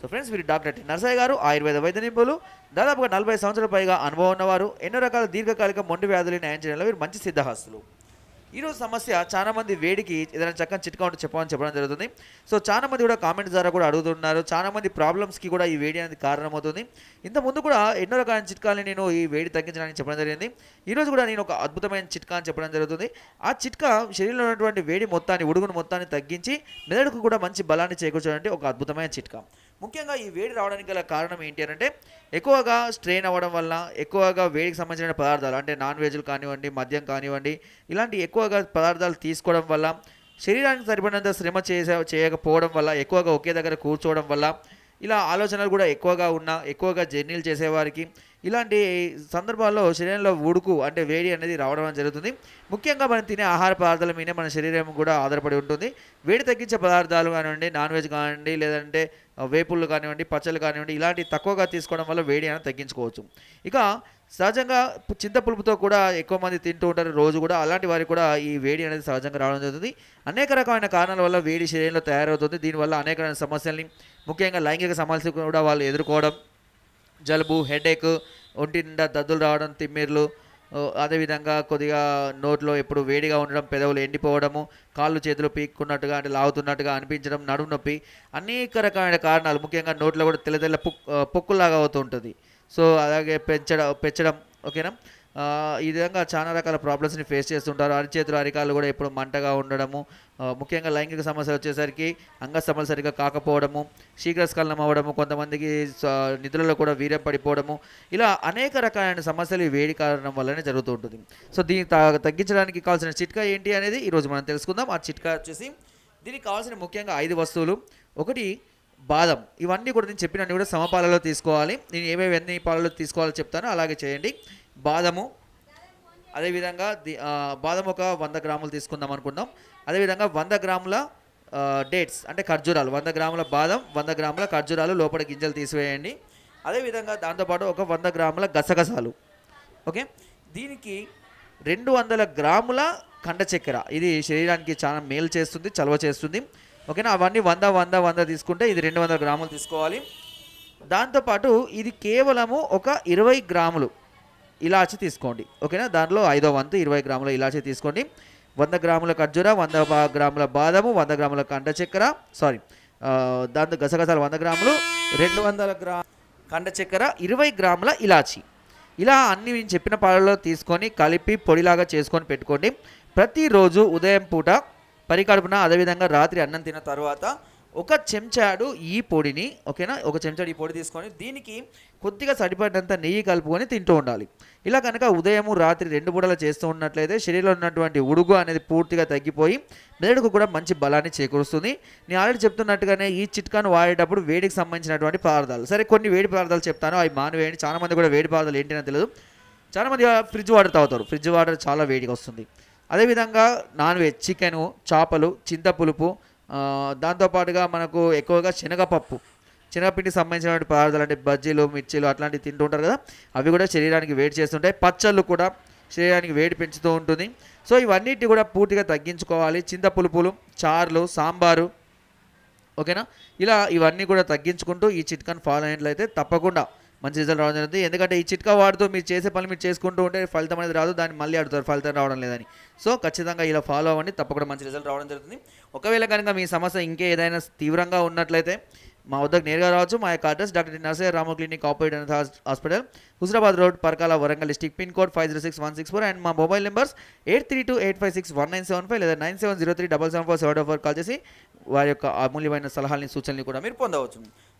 So friends వీరు doctor T. Narsaiah garu Ayurveda వైద్య నిపుణులు. దాదాపుగా నలభై సంవత్సరాల పైగా అనుభవం ఉన్నవారు. ఎన్నో రకాల దీర్ఘకాలిక మొండి వ్యాధులు న్యాయం చేయడంలో వీరు మంచి సిద్ధహస్తులు. ఈరోజు సమస్య చాలామంది వేడికి ఏదైనా చక్కని చిట్కా ఉంటే చెప్పమని చెప్పడం జరుగుతుంది. సో చాలా మంది కూడా కామెంట్స్ ద్వారా కూడా అడుగుతున్నారు. చాలా మంది ప్రాబ్లమ్స్కి కూడా ఈ వేడి అనేది కారణమవుతుంది. ఇంతకుముందు కూడా ఎన్నో రకాల చిట్కాలని నేను ఈ వేడి తగ్గించడానికి చెప్పడం జరిగింది. ఈరోజు కూడా నేను ఒక అద్భుతమైన చిట్కా అని చెప్పడం జరుగుతుంది. ఆ చిట్కా శరీరంలో ఉన్నటువంటి వేడి మొత్తాన్ని ఉడుగును మొత్తాన్ని తగ్గించి మెదడుకు కూడా మంచి బలాన్ని చేకూర్చడానికి ఒక అద్భుతమైన చిట్కా. ముఖ్యంగా ఈ వేడి రావడానికి గల కారణం ఏంటి అంటే ఎక్కువగా స్ట్రెయిన్ అవ్వడం వల్ల ఎక్కువగా వేడికి సంబంధించిన పదార్థాలు అంటే నాన్ వెజ్లు కానివ్వండి మద్యం కానివ్వండి ఇలాంటి ఎక్కువగా పదార్థాలు తీసుకోవడం వల్ల శరీరానికి సరిపడినంత శ్రమ చేసే చేయకపోవడం వల్ల ఎక్కువగా ఒకే దగ్గర కూర్చోవడం వల్ల ఇలా ఆలోచనలు కూడా ఎక్కువగా ఉన్న ఎక్కువగా జర్నీలు చేసేవారికి ఇలాంటి సందర్భాల్లో శరీరంలో ఉడుకు అంటే వేడి అనేది రావడం జరుగుతుంది. ముఖ్యంగా మనం తినే ఆహార పదార్థాల మీదే మన శరీరం కూడా ఆధారపడి ఉంటుంది. వేడి తగ్గించే పదార్థాలు కానివ్వండి నాన్ వెజ్ కానివ్వండి లేదంటే వేపుళ్ళు కానివ్వండి పచ్చళ్ళు కానివ్వండి ఇలాంటి తక్కువగా తీసుకోవడం వల్ల వేడి అనేది తగ్గించుకోవచ్చు. ఇక సహజంగా చింతపులుపుతో కూడా ఎక్కువ మంది తింటూ ఉంటారు రోజు కూడా. అలాంటి వారికి కూడా ఈ వేడి అనేది సహజంగా రావడం జరుగుతుంది. అనేక రకమైన కారణాల వల్ల వేడి శరీరంలో తయారవుతుంది. దీనివల్ల అనేక రకమైన సమస్యల్ని ముఖ్యంగా లైంగిక సమస్యలు కూడా వాళ్ళు ఎదుర్కోవడం జలుబు హెడేక్ ఒంటి నిండా దద్దులు రావడం తిమ్మిర్లు అదేవిధంగా కొద్దిగా నోట్లో ఎప్పుడు వేడిగా ఉండడం పెదవులు ఎండిపోవడము కాళ్ళు చేతులు పీక్కున్నట్టుగా అంటే లాగుతున్నట్టుగా అనిపించడం నడుము నొప్పి అనేక రకమైన కారణాలు. ముఖ్యంగా నోట్లో కూడా తెల్ల తెల్ల పుక్ ఆ, అవుతూ ఉంటుంది. సో అలాగే పెంచడం పెంచడం ఓకేనా? ఈ విధంగా చాలా రకాల ప్రాబ్లమ్స్ని ఫేస్ చేస్తుంటారు. అరిచేతులు అరికాలు కూడా ఎప్పుడు మంటగా ఉండడము ముఖ్యంగా లైంగిక సమస్యలు వచ్చేసరికి అంగస్తమలు సరిగా కాకపోవడము శీఘ్రస్ఖలనం అవ్వడము కొంతమందికి నిధులలో కూడా వీర్యం పడిపోవడము ఇలా అనేక రకాలైన సమస్యలు ఈ వేడి కారణం వల్లనే జరుగుతూ ఉంటుంది. సో దీన్ని తగ్గించడానికి కావాల్సిన చిట్కా ఏంటి అనేది ఈరోజు మనం తెలుసుకుందాం. ఆ చిట్కా వచ్చేసి దీనికి కావాల్సిన ముఖ్యంగా ఐదు వస్తువులు. ఒకటి బాదం. ఇవన్నీ కూడా నేను చెప్పినవన్నీ కూడా సమపాలలో తీసుకోవాలి. నేను ఏమేమి ఎన్ని పాలలో తీసుకోవాలో చెప్తానో అలాగే చేయండి. బాదము. అదేవిధంగా ది- బాదం ఒక వంద గ్రాములు తీసుకుందాం అనుకుందాం. అదేవిధంగా వంద గ్రాముల డేట్స్ అంటే ఖర్జూరాలు వంద గ్రాముల బాదం వంద గ్రాముల ఖర్జూరాలు లోపల గింజలు తీసివేయండి. అదేవిధంగా దాంతోపాటు ఒక వంద గ్రాముల గసగసాలు. ఓకే? దీనికి రెండు వందల గ్రాముల కండ చక్కెర. ఇది శరీరానికి చాలా మేలు చేస్తుంది చలవ చేస్తుంది. ఓకేనా? అవన్నీ వంద వంద వంద తీసుకుంటే ఇది రెండు వందల గ్రాములు తీసుకోవాలి. దాంతోపాటు ఇది కేవలము ఒక ఇరవై గ్రాములు. ఇలాచి తీసుకోండి. ఓకేనా? దానిలో ఐదో వంతు ఇరవై గ్రాముల ఇలాచి తీసుకోండి. వంద గ్రాముల ఖర్జూర వంద బా- గ్రాముల బాదము వంద గ్రాముల కండ చక్కెర సారీ దాంతో గసగసాలు వంద గ్రాములు రెండు వందల గ్రా కండ చక్కెర ఇరవై గ్రాముల ఇలాచి. ఇలా అన్ని నేను చెప్పిన పాలలో తీసుకొని కలిపి పొడిలాగా చేసుకొని పెట్టుకోండి. ప్రతిరోజు ఉదయం పూట పరికడుపున అదేవిధంగా రాత్రి అన్నం తిన్న తర్వాత ఒక చెంచాడు ఈ పొడిని ఓకేనా? ఒక చెంచాడు ఈ పొడి తీసుకొని దీనికి కొద్దిగా సరిపడినంత నెయ్యి కలుపుకొని తింటూ ఉండాలి. ఇలా కనుక ఉదయము రాత్రి రెండు పూటలు చేస్తూ ఉన్నట్లయితే శరీరంలో ఉన్నటువంటి ఉడుగు అనేది పూర్తిగా తగ్గిపోయి మెదడుకు కూడా మంచి బలాన్ని చేకూరుస్తుంది. నేను ఆల్రెడీ చెప్తున్నట్టుగానే ఈ చిట్కాను వాడేటప్పుడు వేడికి సంబంధించినటువంటి పదార్థాలు. సరే కొన్ని వేడి పదార్థాలు చెప్తాను. అవి మానవేయండి. చాలామంది కూడా వేడి పదార్థాలు ఏంటి అని తెలియదు. చాలామంది ఫ్రిడ్జ్ వాటర్ తాగుతారు. ఫ్రిడ్జ్ వాటర్ చాలా వేడిగా వస్తుంది. అదేవిధంగా నాన్ వెజ్ చికెను చేపలు చింతపులుపు పులుపు దాంతోపాటుగా మనకు ఎక్కువగా శనగపప్పు. శనగపిండికి సంబంధించినటువంటి పదార్థాలు అంటే బజ్జీలు మిర్చీలు అట్లాంటివి తింటూ ఉంటారు కదా అవి కూడా శరీరానికి వేడి చేస్తుంటాయి. పచ్చళ్ళు కూడా శరీరానికి వేడి పెంచుతూ ఉంటుంది. సో ఇవన్నిటి కూడా పూర్తిగా తగ్గించుకోవాలి. చింతపులుపులు చారులు సాంబారు ఓకేనా? ఇలా ఇవన్నీ కూడా తగ్గించుకుంటూ ఈ చిట్కాను ఫాలో అయినట్లయితే తప్పకుండా మంచి రిజల్ట్ రావడం జరుగుతుంది. ఎందుకంటే ఈ చిట్కా వాడుతూ మీరు చేసే పనులు మీరు చేసుకుంటూ ఉంటే ఫలితం అనేది రాదు దాన్ని మళ్ళీ అడుగుతారు ఫలితం రావడం లేదని. సో ఖచ్చితంగా ఇలా ఫాలో అవ్వండి. తప్పకుండా మంచి రిజల్ట్ రావడం జరుగుతుంది. ఒకవేళ కనుక మీ సమస్య ఇంకే ఏదైనా తీవ్రంగా ఉన్నట్లయితే మా వద్దకు నేరుగా రావచ్చు. మా యొక్క address doctor Narsaiah Rama clinic operate and hospital Huzurabad road Parakala Warangal district pin code five zero six one six four and మా mobile numbers eight three two eight five six one nine seven five లేదా nine seven zero three double seven four seven four call చేసి వారి యొక్క అమూల్యమైన సలహాలని సూచనలు కూడా మీరు పొందవచ్చు.